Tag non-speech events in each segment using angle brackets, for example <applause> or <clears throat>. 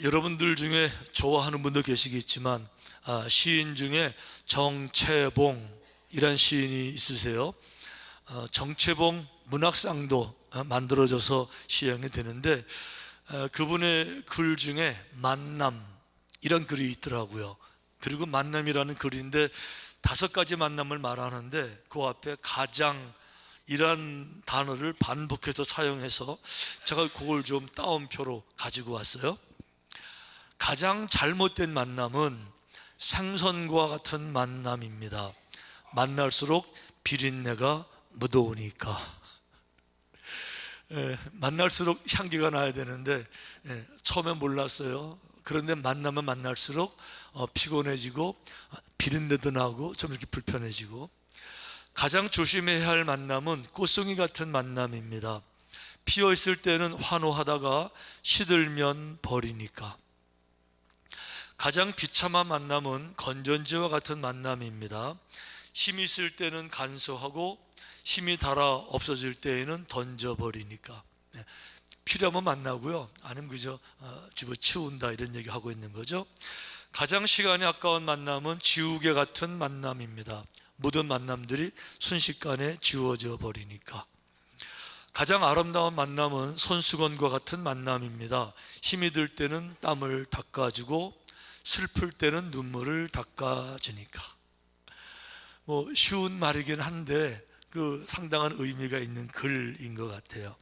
자, 여러분들 중에 좋아하는 분도 계시겠지만 아, 시인 중에 정채봉이란 시인이 있으세요. 어, 정채봉 문학상도 어, 만들어져서 시행이 되는데 어, 그분의 글 중에 만남 이런 글이 있더라고요. 그리고 만남이라는 글인데 다섯 가지 만남을 말하는데 그 앞에 가장 이란 단어를 반복해서 사용해서 제가 그걸 좀 따옴표로 가지고 왔어요. 가장 잘못된 만남은 생선과 같은 만남입니다. 만날수록 비린내가 묻어오니까. 예, 만날수록 향기가 나야 되는데 예, 처음에 몰랐어요. 그런데 만나면 만날수록 어, 피곤해지고 어, 비린내도 나고 좀 이렇게 불편해지고 가장 조심해야 할 만남은 꽃송이 같은 만남입니다. 피어 있을 때는 환호하다가 시들면 버리니까. 가장 비참한 만남은 건전지와 같은 만남입니다. 힘이 있을 때는 간소하고 힘이 달아 없어질 때에는 던져버리니까. 네. 필요하면 만나고요. 아니면 그저 어, 집어 치운다 이런 얘기 하고 있는 거죠. 가장 시간이 아까운 만남은 지우개 같은 만남입니다. 모든 만남들이 순식간에 지워져 버리니까. 가장 아름다운 만남은 손수건과 같은 만남입니다. 힘이 들 때는 땀을 닦아주고 슬플 때는 눈물을 닦아주니까. 뭐 쉬운 말이긴 한데 그 상당한 의미가 있는 글인 것 같아요.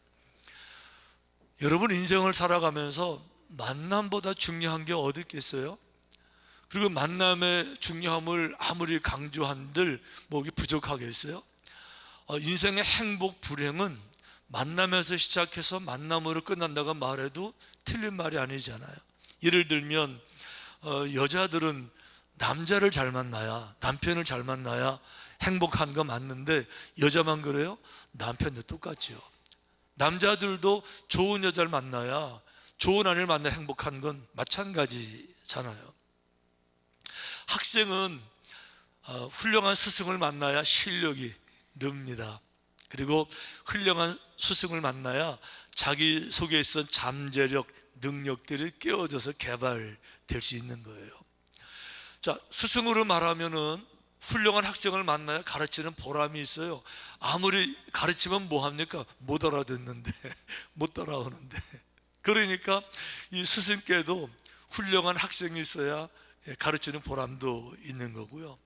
여러분 인생을 살아가면서 만남보다 중요한 게 어디 있겠어요? 그리고 만남의 중요함을 아무리 강조한들 뭐이 부족하겠어요? 어, 인생의 행복 불행은 만남에서 시작해서 만남으로 끝난다고 말해도 틀린 말이 아니잖아요. 예를 들면 어, 여자들은 남자를 잘 만나야 남편을 잘 만나야 행복한 거 맞는데 여자만 그래요? 남편도 똑같죠. 남자들도 좋은 여자를 만나야 좋은 아내를 만나 행복한 건 마찬가지잖아요. 학생은 어, 훌륭한 스승을 만나야 실력이 늡니다. 그리고 훌륭한 스승을 만나야 자기 속에 있던 잠재력, 능력들이 깨어져서 개발될 수 있는 거예요. 자, 스승으로 말하면은 훌륭한 학생을 만나야 가르치는 보람이 있어요. 아무리 가르치면 뭐 합니까? 못 알아듣는데, <laughs> 못 따라오는데. 그러니까 이 스승께도 훌륭한 학생이 있어야 가르치는 보람도 있는 거고요.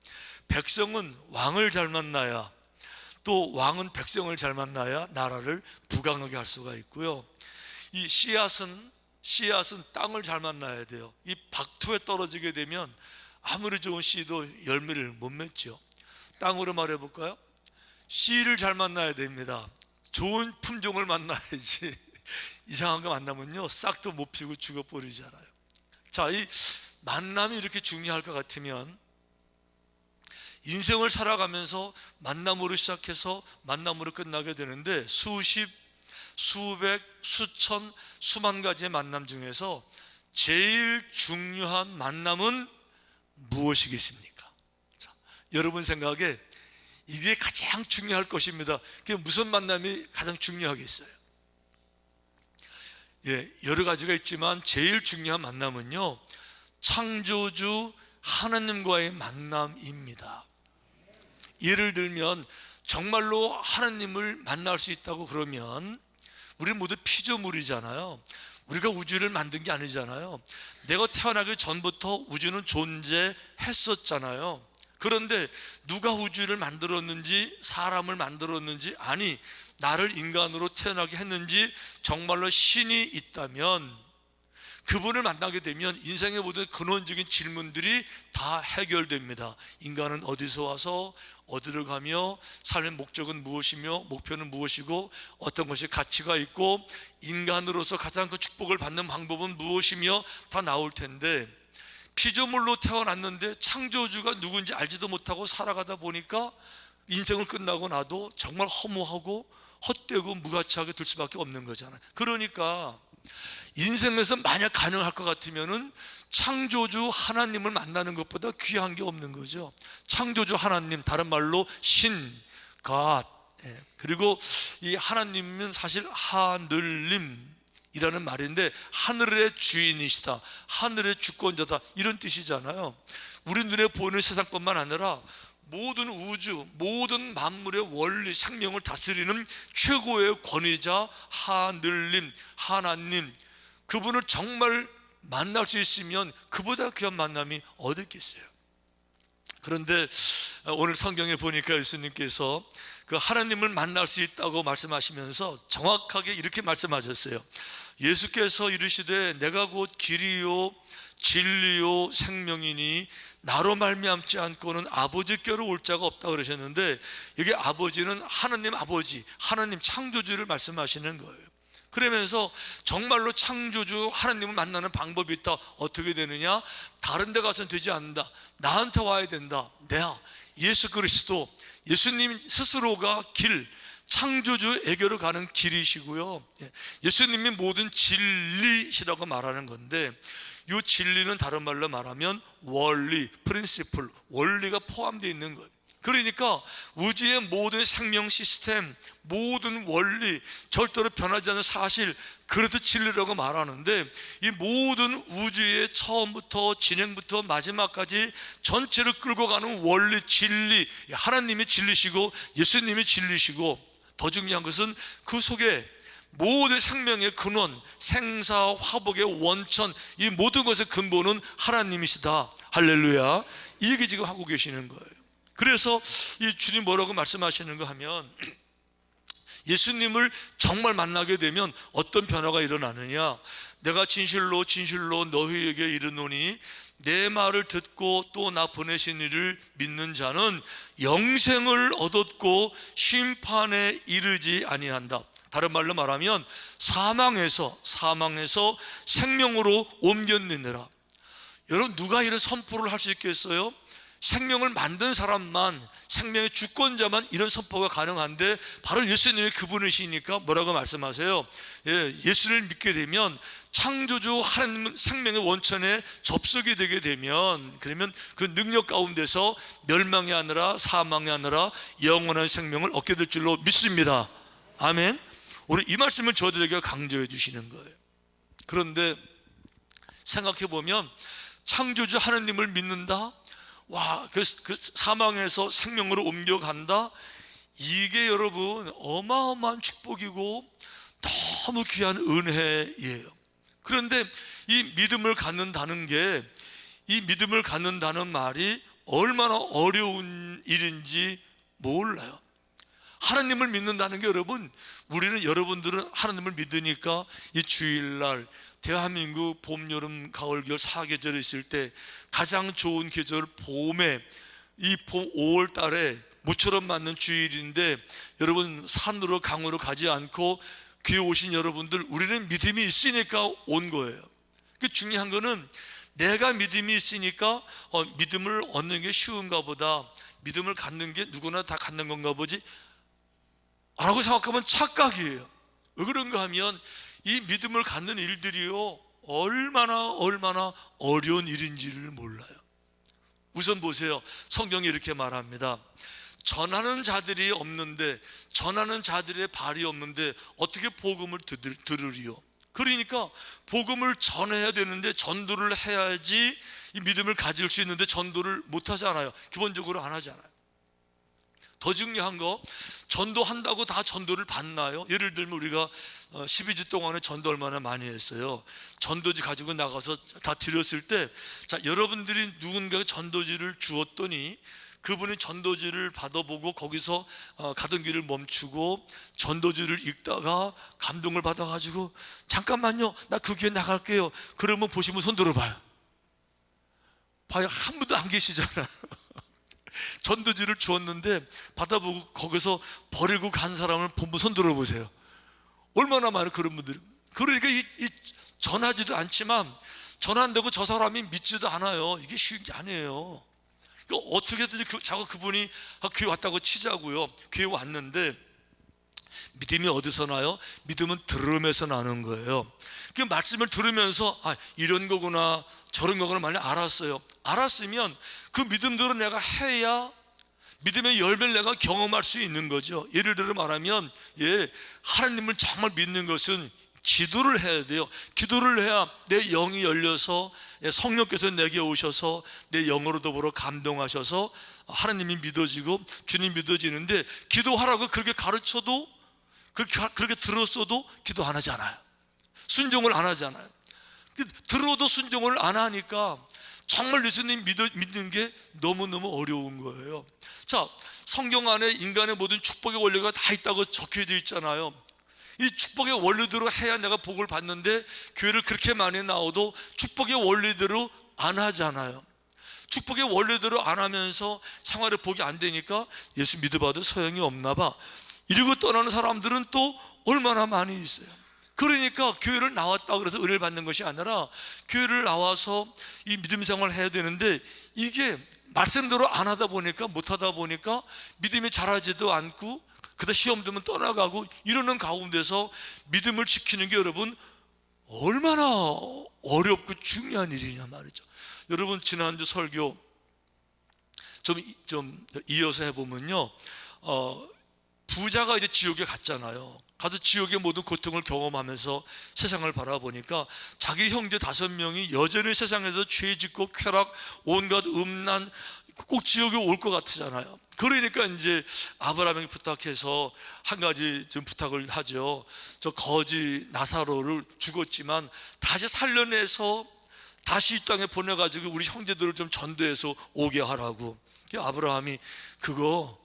백성은 왕을 잘 만나야 또 왕은 백성을 잘 만나야 나라를 부강하게 할 수가 있고요. 이 씨앗은 씨앗은 땅을 잘 만나야 돼요. 이 박토에 떨어지게 되면 아무리 좋은 씨도 열매를 못 맺죠. 땅으로 말해 볼까요? 씨를 잘 만나야 됩니다. 좋은 품종을 만나야지. <laughs> 이상한 거 만나면요, 싹도 못 피고 죽어버리잖아요. 자, 이 만남이 이렇게 중요할 것 같으면 인생을 살아가면서 만남으로 시작해서 만남으로 끝나게 되는데 수십, 수백, 수천, 수만 가지의 만남 중에서 제일 중요한 만남은 무엇이겠습니까? 자, 여러분 생각에 이게 가장 중요할 것입니다. 그게 무슨 만남이 가장 중요하겠어요? 예, 여러 가지가 있지만 제일 중요한 만남은요, 창조주 하나님과의 만남입니다. 예를 들면 정말로 하나님을 만날 수 있다고 그러면 우리 모두 피조물이잖아요. 우리가 우주를 만든 게 아니잖아요. 내가 태어나기 전부터 우주는 존재했었잖아요. 그런데 누가 우주를 만들었는지 사람을 만들었는지 아니 나를 인간으로 태어나게 했는지 정말로 신이 있다면 그분을 만나게 되면 인생의 모든 근원적인 질문들이 다 해결됩니다. 인간은 어디서 와서 어디를 가며 삶의 목적은 무엇이며 목표는 무엇이고 어떤 것이 가치가 있고 인간으로서 가장 그 축복을 받는 방법은 무엇이며 다 나올 텐데 피조물로 태어났는데 창조주가 누군지 알지도 못하고 살아가다 보니까 인생을 끝나고 나도 정말 허무하고 헛되고 무가치하게 될 수밖에 없는 거잖아요. 그러니까 인생에서 만약 가능할 것 같으면은 창조주 하나님을 만나는 것보다 귀한 게 없는 거죠. 창조주 하나님, 다른 말로 신, God. 예, 그리고 이 하나님은 사실 하늘님, 이라는 말인데 하늘의 주인이시다 하늘의 주권자다 이런 뜻이잖아요 우리 눈에 보이는 세상뿐만 아니라 모든 우주 모든 만물의 원리 생명을 다스리는 최고의 권위자 하늘님 하나님 그분을 정말 만날 수 있으면 그보다 귀한 만남이 어디 있겠어요 그런데 오늘 성경에 보니까 예수님께서 그 하나님을 만날 수 있다고 말씀하시면서 정확하게 이렇게 말씀하셨어요. 예수께서 이르시되 내가 곧 길이요 진리요 생명이니 나로 말미암지 않고는 아버지께로 올 자가 없다 그러셨는데 여기 아버지는 하나님 아버지 하나님 창조주를 말씀하시는 거예요. 그러면서 정말로 창조주 하나님을 만나는 방법이 있다. 어떻게 되느냐? 다른 데 가서는 되지 않는다. 나한테 와야 된다. 내가 예수 그리스도 예수님 스스로가 길 창조주에게로 가는 길이시고요. 예, 예수님이 모든 진리시라고 말하는 건데 이 진리는 다른 말로 말하면 원리, 프린시플, 원리가 포함되어 있는 거예요. 그러니까 우주의 모든 생명 시스템, 모든 원리, 절대로 변하지 않는 사실, 그래도 진리라고 말하는데 이 모든 우주의 처음부터 진행부터 마지막까지 전체를 끌고 가는 원리, 진리, 하나님이 진리시고 예수님이 진리시고 더 중요한 것은 그 속에 모든 생명의 근원, 생사, 화복의 원천, 이 모든 것의 근본은 하나님이시다. 할렐루야. 이게 지금 하고 계시는 거예요. 그래서 이 주님 뭐라고 말씀하시는가 하면 <clears throat> 예수님을 정말 만나게 되면 어떤 변화가 일어나느냐? 내가 진실로 진실로 너희에게 이르노니 내 말을 듣고 또 나 보내신 이를 믿는 자는 영생을 얻었고 심판에 이르지 아니한다. 다른 말로 말하면 사망에서 사망에서 생명으로 옮겼느니라. 여러분 누가 이런 선포를 할 수 있겠어요? 생명을 만든 사람만 생명의 주권자만 이런 선포가 가능한데 바로 예수님이 그분이시니까 뭐라고 말씀하세요? 예, 예수를 믿게 되면 창조주 하나님 생명의 원천에 접속이 되게 되면 그러면 그 능력 가운데서 멸망이 아니라 사망이 아니라 영원한 생명을 얻게 될 줄로 믿습니다. 아멘. 오늘 이 말씀을 저들에게 강조해 주시는 거예요. 그런데 생각해 보면 창조주 하나님을 믿는다. 와, 그, 그 사망에서 생명으로 옮겨간다. 이게 여러분 어마어마한 축복이고 너무 귀한 은혜예요. 그런데 이 믿음을 갖는다는 게 이 믿음을 갖는다는 말이 얼마나 어려운 일인지 몰라요. 하나님을 믿는다는 게 여러분 우리는 여러분들은 하나님을 믿으니까 이 주일날 대한민국 봄, 여름, 가을, 겨울 사계절이 있을 때 가장 좋은 계절 봄에 이 봄 5월 달에 모처럼 맞는 주일인데 여러분 산으로 강으로 가지 않고 귀에 오신 여러분들 우리는 믿음이 있으니까 온 거예요. 그 중요한 거는 내가 믿음이 있으니까 어, 믿음을 얻는 게 쉬운가 보다. 믿음을 갖는 게 누구나 다 갖는 건가 보지. 라고 생각하면 착각이에요. 왜 그런가 하면 이 믿음을 갖는 일들이요. 얼마나 얼마나 어려운 일인지를 몰라요. 우선 보세요. 성경이 이렇게 말합니다. 전하는 자들이 없는데 전하는 자들의 발이 없는데 어떻게 복음을 들을, 들으리요? 그러니까 복음을 전해야 되는데 전도를 해야지 이 믿음을 가질 수 있는데 전도를 못 하잖아요. 기본적으로 안 하잖아요. 더 중요한 거 전도한다고 다 전도를 받나요? 예를 들면 우리가 12주 동안에 전도 얼마나 많이 했어요. 전도지 가지고 나가서 다 드렸을 때, 자, 여러분들이 누군가가 전도지를 주었더니 그분이 전도지를 받아보고 거기서 어, 가던 길을 멈추고 전도지를 읽다가 감동을 받아가지고 잠깐만요, 나 그 교회 나갈게요. 그러면 보시면 손 들어봐요. 봐요, 한 분도 안 계시잖아요. 전도지를 주었는데 받아보고 거기서 버리고 간 사람을 본부 손 들어보세요. 얼마나 많은 그런 분들이. 그러니까 이, 이 전하지도 않지만 전한다고 저 사람이 믿지도 않아요. 이게 쉬운 게 아니에요. 그러니까 어떻게든 그, 자꾸 그분이 아, 교회 왔다고 치자고요. 교회 왔는데 믿음이 어디서 나요? 믿음은 들으면서 나는 거예요. 그 말씀을 들으면서 아 이런 거구나 저런 거구나 많이 알았어요. 알았으면 그 믿음대로 내가 해야 믿음의 열매를 내가 경험할 수 있는 거죠. 예를 들어 말하면 예 하나님을 정말 믿는 것은 기도를 해야 돼요. 기도를 해야 내 영이 열려서 예, 성령께서 내게 오셔서 내 영으로 더불어 감동하셔서 하나님이 믿어지고 주님 믿어지는데 기도하라고 그렇게 가르쳐도 그렇게, 그렇게 들었어도 기도 안 하잖아요. 순종을 안 하잖아요. 그 들어도 순종을 안 하니까 정말 예수님 믿어, 믿는 게 너무너무 어려운 거예요. 자, 성경 안에 인간의 모든 축복의 원리가 다 있다고 적혀져 있잖아요. 이 축복의 원리대로 해야 내가 복을 받는데 교회를 그렇게 많이 나와도 축복의 원리대로 안 하잖아요. 축복의 원리대로 안 하면서 생활에 복이 안 되니까 예수 믿어봐도 소용이 없나 봐. 이러고 떠나는 사람들은 또 얼마나 많이 있어요. 그러니까 교회를 나왔다 그래서 은혜를 받는 것이 아니라 교회를 나와서 이 믿음 생활을 해야 되는데 이게 말씀대로 안 하다 보니까 못 하다 보니까 믿음이 자라지도 않고 그다 시험 들면 떠나가고 이러는 가운데서 믿음을 지키는 게 여러분 얼마나 어렵고 중요한 일이냐 말이죠. 여러분 지난주 설교 좀, 좀 이어서 해보면요. 어, 부자가 이제 지옥에 갔잖아요. 가서 지옥의 모든 고통을 경험하면서 세상을 바라보니까 자기 형제 다섯 명이 여전히 세상에서 죄 짓고 쾌락, 온갖 음란, 꼭 지옥에 올 것 같으잖아요. 그러니까 이제 아브라함이 부탁해서 한 가지 좀 부탁을 하죠. 저 거지 나사로를 죽었지만 다시 살려내서 다시 이 땅에 보내가지고 우리 형제들을 좀 전도해서 오게 하라고. 아브라함이 그거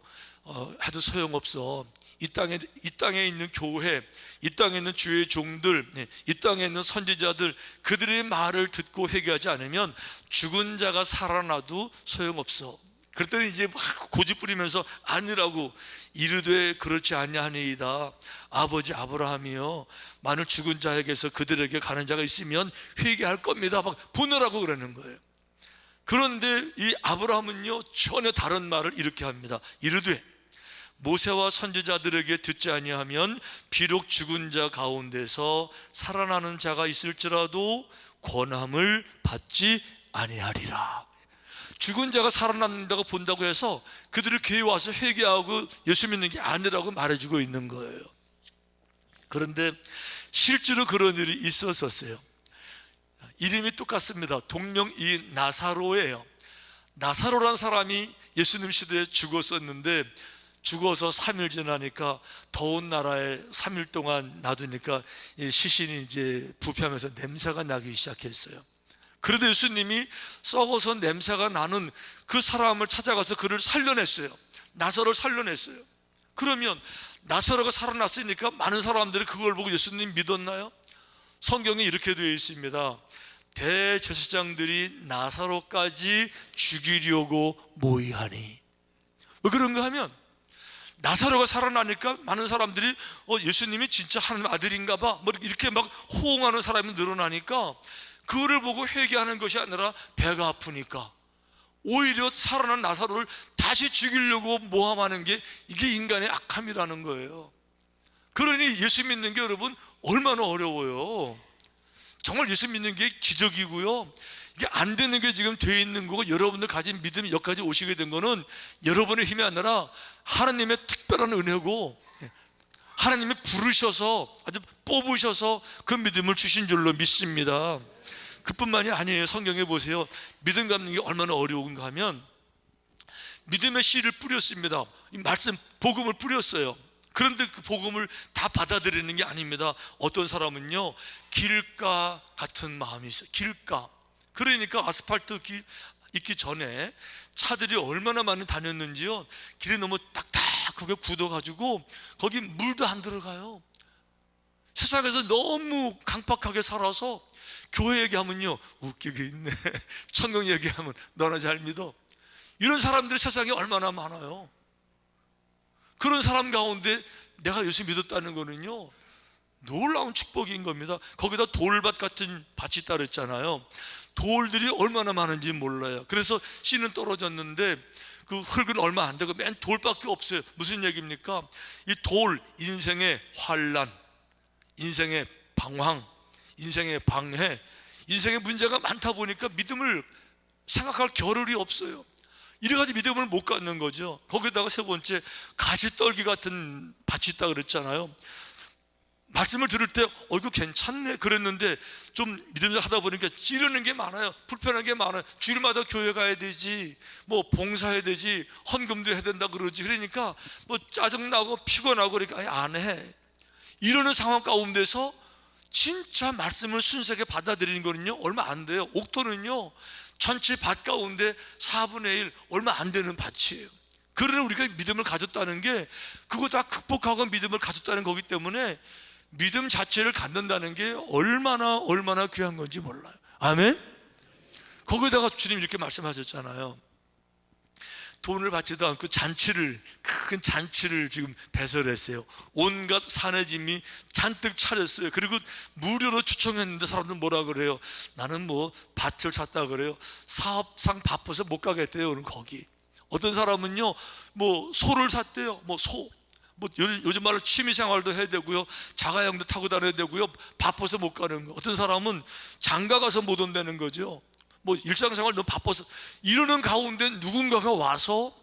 어, 해도 소용없어. 이 땅에 이 땅에 있는 교회, 이 땅에 있는 주의 종들, 네, 이 땅에 있는 선지자들 그들의 말을 듣고 회개하지 않으면 죽은 자가 살아나도 소용없어. 그랬더니 이제 막 고집 부리면서 아니라고 이르되 그렇지 아니하니이다. 아버지 아브라함이요 만일 죽은 자에게서 그들에게 가는 자가 있으면 회개할 겁니다. 막 보내라고 그러는 거예요. 그런데 이 아브라함은요 전혀 다른 말을 이렇게 합니다. 이르되 모세와 선지자들에게 듣지 아니하면 비록 죽은 자 가운데서 살아나는 자가 있을지라도 권함을 받지 아니하리라. 죽은 자가 살아난다고 본다고 해서 그들을 교회 와서 회개하고 예수 믿는 게 아니라고 말해주고 있는 거예요. 그런데 실제로 그런 일이 있었었어요. 이름이 똑같습니다. 동명이 나사로예요. 나사로란 사람이 예수님 시대에 죽었었는데 죽어서 3일 지나니까 더운 나라에 3일 동안 놔두니까 시신이 이제 부패하면서 냄새가 나기 시작했어요. 그런데 예수님이 썩어서 냄새가 나는 그 사람을 찾아가서 그를 살려냈어요. 나사로를 살려냈어요. 그러면 나사로가 살아났으니까 많은 사람들이 그걸 보고 예수님 믿었나요? 성경에 이렇게 되어 있습니다. 대제사장들이 나사로까지 죽이려고 모의하니 왜 그런가 하면 나사로가 살아나니까 많은 사람들이 어, 예수님이 진짜 하나님 아들인가 봐. 뭐 이렇게 막 호응하는 사람이 늘어나니까 그거를 보고 회개하는 것이 아니라 배가 아프니까 오히려 살아난 나사로를 다시 죽이려고 모함하는 게 이게 인간의 악함이라는 거예요. 그러니 예수 믿는 게 여러분 얼마나 어려워요. 정말 예수 믿는 게 기적이고요. 이게 안 되는 게 지금 돼 있는 거고 여러분들 가진 믿음이 여기까지 오시게 된 거는 여러분의 힘이 아니라 하나님의 특별한 은혜고 하나님이 부르셔서 아주 뽑으셔서 그 믿음을 주신 줄로 믿습니다. 그뿐만이 아니에요. 성경에 보세요. 믿음 갖는 게 얼마나 어려운가 하면 믿음의 씨를 뿌렸습니다. 이 말씀 복음을 뿌렸어요. 그런데 그 복음을 다 받아들이는 게 아닙니다. 어떤 사람은요 길가 같은 마음이 있어요. 길가. 그러니까 아스팔트 길 있기 전에 차들이 얼마나 많이 다녔는지요. 길이 너무 딱딱하게 굳어가지고 거기 물도 안 들어가요. 세상에서 너무 강팍하게 살아서 교회 얘기하면요 웃기게 있네. <laughs> 천국 얘기하면 너나 잘 믿어. 이런 사람들이 세상에 얼마나 많아요. 그런 사람 가운데 내가 예수 믿었다는 거는요 놀라운 축복인 겁니다. 거기다 돌밭 같은 밭이 따로 있잖아요. 돌들이 얼마나 많은지 몰라요. 그래서 씨는 떨어졌는데 그 흙은 얼마 안 되고 맨 돌밖에 없어요. 무슨 얘기입니까? 이 돌 인생의 환란, 인생의 방황, 인생의 방해, 인생의 문제가 많다 보니까 믿음을 생각할 겨를이 없어요. 이래가지고 믿음을 못 갖는 거죠. 거기다가 세 번째 가시떨기 같은 밭이 있다 그랬잖아요. 말씀을 들을 때, 어, 이거 괜찮네. 그랬는데, 좀 믿음을 하다 보니까 찌르는 게 많아요. 불편한 게 많아요. 주일마다 교회 가야 되지, 뭐 봉사해야 되지, 헌금도 해야 된다 그러지. 그러니까 뭐 짜증나고 피곤하고 그러니까 안 해. 이러는 상황 가운데서 진짜 말씀을 순수하게 받아들이는 거는요, 얼마 안 돼요. 옥토는요, 전체 밭 가운데 4분의 1, 얼마 안 되는 밭이에요. 그러나 우리가 믿음을 가졌다는 게 그거 다 극복하고 믿음을 가졌다는 거기 때문에 믿음 자체를 갖는다는 게 얼마나 얼마나 귀한 건지 몰라요. 아멘. 거기다가 주님 이렇게 말씀하셨잖아요. 돈을 받지도 않고 잔치를 큰 잔치를 지금 배설했어요. 온갖 사내 짐이 잔뜩 차렸어요. 그리고 무료로 추첨했는데 사람들 뭐라 그래요? 나는 뭐 밭을 샀다 그래요. 사업상 바빠서 못 가겠대요. 오늘 거기. 어떤 사람은요, 뭐 소를 샀대요. 뭐 소. 뭐 요- 요즘 말로 취미 생활도 해야 되고요. 자가용도 타고 다녀야 되고요. 바빠서 못 가는 거. 어떤 사람은 장가 가서 못 온다는 거죠. 뭐 일상생활 너무 바빠서 이러는 가운데 누군가가 와서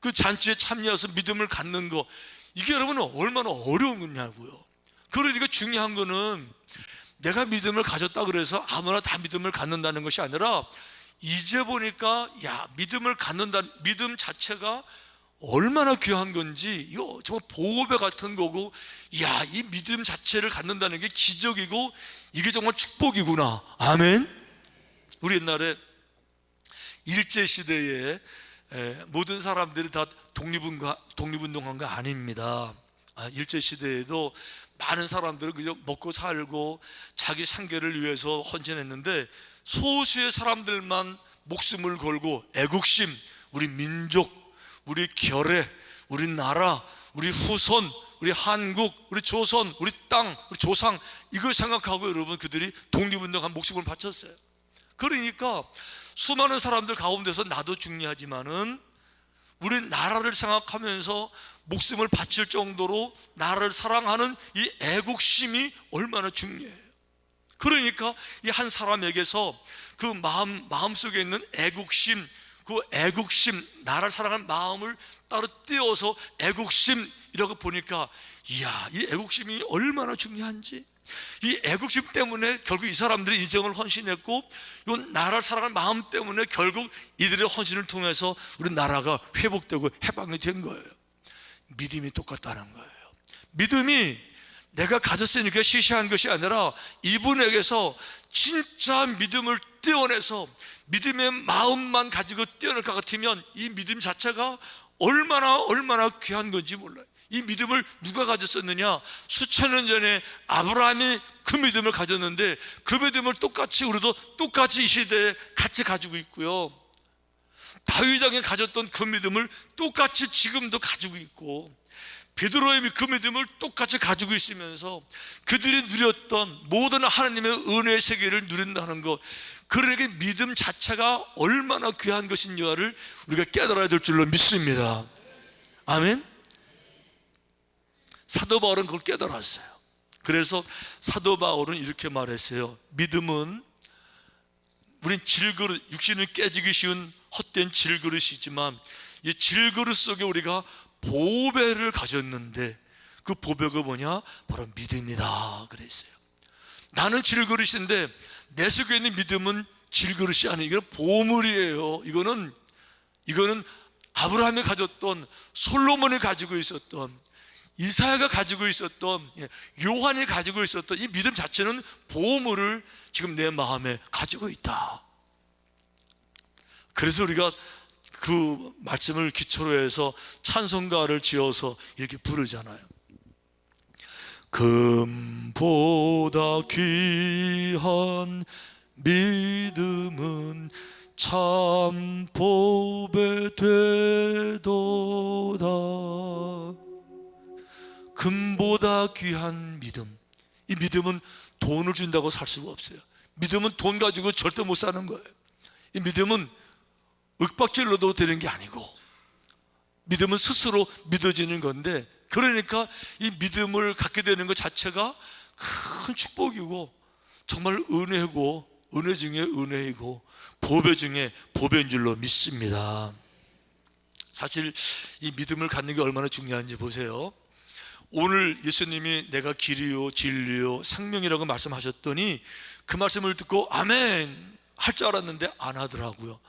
그 잔치에 참여해서 믿음을 갖는 거 이게 여러분 얼마나 어려운 거냐고요. 그러니까 중요한 거는 내가 믿음을 가졌다 그래서 아무나 다 믿음을 갖는다는 것이 아니라 이제 보니까 야 믿음을 갖는다 믿음 자체가 얼마나 귀한 건지 이거 정말 보호배 같은 거고 야 이 믿음 자체를 갖는다는 게 기적이고 이게 정말 축복이구나 아멘. 우리 옛날에 일제 시대에 에, 모든 사람들이 다 독립운가, 독립운동한 거 아닙니다. 아, 일제 시대에도 많은 사람들은 그저 먹고 살고 자기 생계를 위해서 헌신했는데 소수의 사람들만 목숨을 걸고 애국심, 우리 민족, 우리 결의, 우리 나라, 우리 후손, 우리 한국, 우리 조선, 우리 땅, 우리 조상 이걸 생각하고 여러분 그들이 독립운동한 목숨을 바쳤어요. 그러니까 수많은 사람들 가운데서 나도 중요하지만은 우리 나라를 생각하면서 목숨을 바칠 정도로 나라를 사랑하는 이 애국심이 얼마나 중요해요. 그러니까 이 한 사람에게서 그 마음 마음 속에 있는 애국심, 그 애국심, 나라를 사랑하는 마음을 따로 띄워서 애국심 이라고 보니까 이야, 이 애국심이 얼마나 중요한지. 이 애국심 때문에 결국 이 사람들이 인생을 헌신했고 이 나라를 사랑하는 마음 때문에 결국 이들의 헌신을 통해서 우리 나라가 회복되고 해방이 된 거예요. 믿음이 똑같다는 거예요. 믿음이 내가 가졌으니까 시시한 것이 아니라 이분에게서 진짜 믿음을 떼어내서 믿음의 마음만 가지고 떼어낼 것 같으면 이 믿음 자체가 얼마나 얼마나 귀한 건지 몰라요. 이 믿음을 누가 가졌었느냐? 수천 년 전에 아브라함이 그 믿음을 가졌는데 그 믿음을 똑같이 우리도 똑같이 이 시대에 같이 가지고 있고요. 다윗 왕이 가졌던 그 믿음을 똑같이 지금도 가지고 있고 베드로의 그 믿음을 똑같이 가지고 있으면서 그들이 누렸던 모든 하나님의 은혜의 세계를 누린다는 것 그들에게 믿음 자체가 얼마나 귀한 것인지를 우리가 깨달아야 될 줄로 믿습니다. 아멘. 사도 바울은 그걸 깨달았어요. 그래서 사도 바울은 이렇게 말했어요. 믿음은 우린 질그릇 육신을 깨지기 쉬운 헛된 질그릇이지만 이 질그릇 속에 우리가 보배를 가졌는데 그 보배가 뭐냐? 바로 믿음이다. 그랬어요. 나는 질그릇인데 내 속에 있는 믿음은 질그릇이 아니에요. 이거는 보물이에요. 이거는 이거는 아브라함이 가졌던 솔로몬이 가지고 있었던 이사야가 가지고 있었던 예, 요한이 가지고 있었던 이 믿음 자체는 보물을 지금 내 마음에 가지고 있다. 그래서 우리가 그 말씀을 기초로 해서 찬송가를 지어서 이렇게 부르잖아요. 금보다 귀한 믿음은 참 보배 되도다. 금보다 귀한 믿음. 이 믿음은 돈을 준다고 살 수가 없어요. 믿음은 돈 가지고 절대 못 사는 거예요. 이 믿음은 윽박질러도 되는 게 아니고 믿음은 스스로 믿어지는 건데 그러니까 이 믿음을 갖게 되는 것 자체가 큰 축복이고 정말 은혜고 은혜 중에 은혜이고 보배 중에 보배인 줄로 믿습니다. 사실 이 믿음을 갖는 게 얼마나 중요한지 보세요. 오늘 예수님이 내가 길이요 진리요 생명이라고 말씀하셨더니 그 말씀을 듣고 아멘 할 줄 알았는데 안 하더라고요.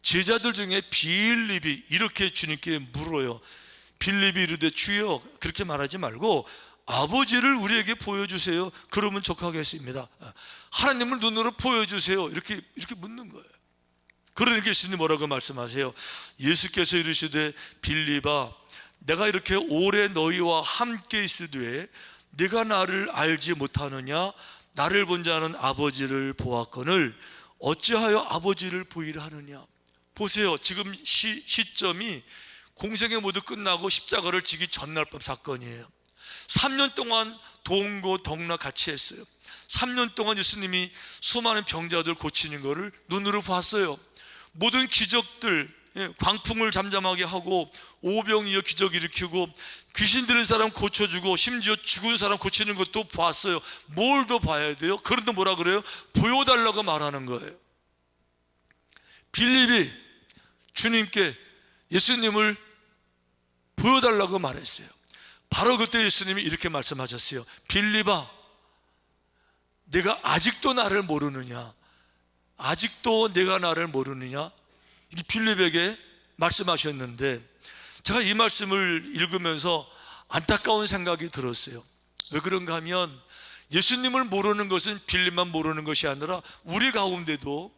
제자들 중에 빌립이 이렇게 주님께 물어요. 빌립이 이르되 주여 그렇게 말하지 말고 아버지를 우리에게 보여주세요. 그러면 족하겠습니다. 하나님을 눈으로 보여주세요. 이렇게 이렇게 묻는 거예요. 그러니까 예수님 뭐라고 말씀하세요? 예수께서 이르시되 빌립아 내가 이렇게 오래 너희와 함께 있으되 네가 나를 알지 못하느냐 나를 본 자는 아버지를 보았거늘 어찌하여 아버지를 보이라 하느냐 보세요 지금 시, 시점이 공생의 모두 끝나고 십자가를 지기 전날 밤 사건이에요. 3년 동안 동고 동락 같이 했어요. 3년 동안 예수님이 수많은 병자들 고치는 것을 눈으로 봤어요. 모든 기적들 예, 광풍을 잠잠하게 하고 오병이어 기적 일으키고 귀신 들린 사람 고쳐주고 심지어 죽은 사람 고치는 것도 봤어요. 뭘 더 봐야 돼요? 그런데 뭐라 그래요? 보여달라고 말하는 거예요. 빌립이 주님께 예수님을 보여달라고 말했어요. 바로 그때 예수님이 이렇게 말씀하셨어요. 빌립아 내가 아직도 나를 모르느냐? 아직도 내가 나를 모르느냐? 이 빌립에게 말씀하셨는데 제가 이 말씀을 읽으면서 안타까운 생각이 들었어요. 왜 그런가 하면 예수님을 모르는 것은 빌립만 모르는 것이 아니라 우리 가운데도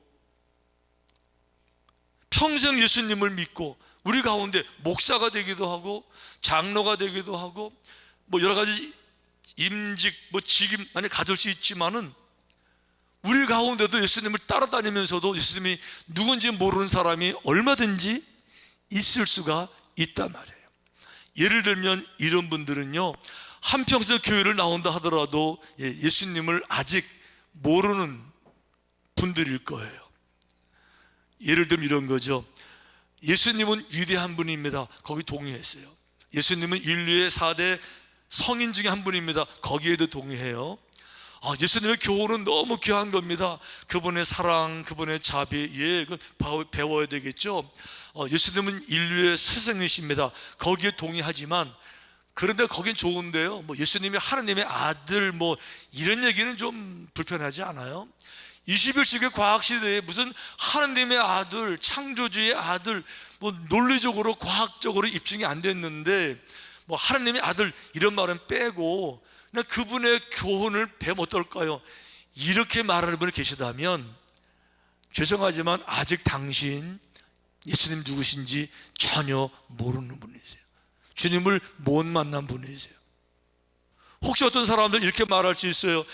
평생 예수님을 믿고 우리 가운데 목사가 되기도 하고 장로가 되기도 하고 뭐 여러 가지 임직 뭐 직임 많이 가질 수 있지만은 우리 가운데도 예수님을 따라다니면서도 예수님이 누군지 모르는 사람이 얼마든지 있을 수가 있단 말이에요. 예를 들면 이런 분들은요, 한평생 교회를 나온다 하더라도 예, 예수님을 아직 모르는 분들일 거예요. 예를 들면 이런 거죠. 예수님은 위대한 분입니다. 거기 동의했어요. 예수님은 인류의 4대 성인 중에 한 분입니다. 거기에도 동의해요. 아, 예수님의 교훈은 너무 귀한 겁니다. 그분의 사랑, 그분의 자비, 예, 그 배워야 되겠죠. 어, 예수님은 인류의 스승이십니다. 거기에 동의하지만 그런데 거긴 좋은데요. 뭐 예수님이 하나님의 아들 뭐 이런 얘기는 좀 불편하지 않아요? 21세기 과학 시대에 무슨 하나님의 아들, 창조주의 아들 뭐 논리적으로 과학적으로 입증이 안 됐는데 뭐 하나님의 아들 이런 말은 빼고 그냥 그분의 교훈을 배면 어떨까요? 이렇게 말하는 분이 계시다면 죄송하지만 아직 당신 예수님 누구신지 전혀 모르는 분이세요. 주님을 못 만난 분이세요. 혹시 어떤 사람들 이렇게 말할 수 있어요.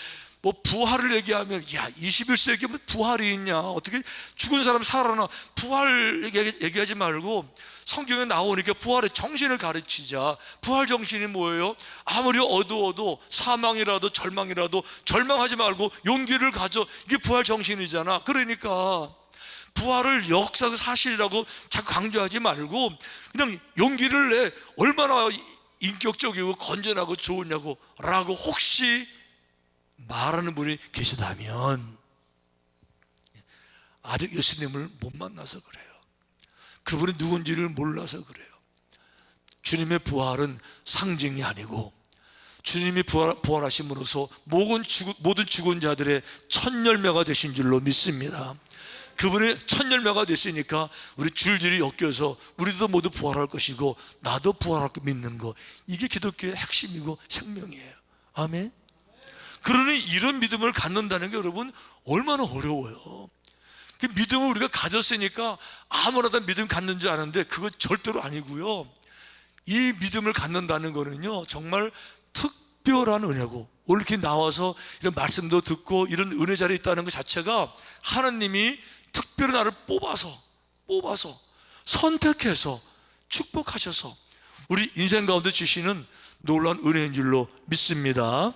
뭐 부활을 얘기하면 야 21세기에 뭐 부활이 있냐? 어떻게 죽은 사람 살아나? 부활 얘기, 얘기 하지 말고 성경에 나오니까 부활의 정신을 가르치자. 부활 정신이 뭐예요? 아무리 어두워도 사망이라도 절망이라도 절망하지 말고 용기를 가져. 이게 부활 정신이잖아. 그러니까 부활을 역사적 사실이라고 자꾸 강조하지 말고 그냥 용기를 내. 얼마나 인격적이고 건전하고 좋으냐고. 라고 혹시 말하는 분이 계시다면 아직 예수님을 못 만나서 그래요. 그분이 누군지를 몰라서 그래요. 주님의 부활은 상징이 아니고 주님이 부활, 부활하심으로써 모든 죽은, 모든 죽은 자들의 첫 열매가 되신 줄로 믿습니다. 그분의 첫 열매가 됐으니까 우리 줄줄이 엮여서 우리도 모두 부활할 것이고 나도 부활할 거 믿는 거 이게 기독교의 핵심이고 생명이에요. 아멘. 그러니 이런 믿음을 갖는다는 게 여러분 얼마나 어려워요. 그 믿음을 우리가 가졌으니까 아무나 다 믿음 갖는 줄 아는데 그거 절대로 아니고요. 이 믿음을 갖는다는 거는요 정말 특별한 은혜고 오늘 이렇게 나와서 이런 말씀도 듣고 이런 은혜 자리에 있다는 것 자체가 하나님이 특별히 나를 뽑아서 뽑아서 선택해서 축복하셔서 우리 인생 가운데 주시는 놀라운 은혜인 줄로 믿습니다.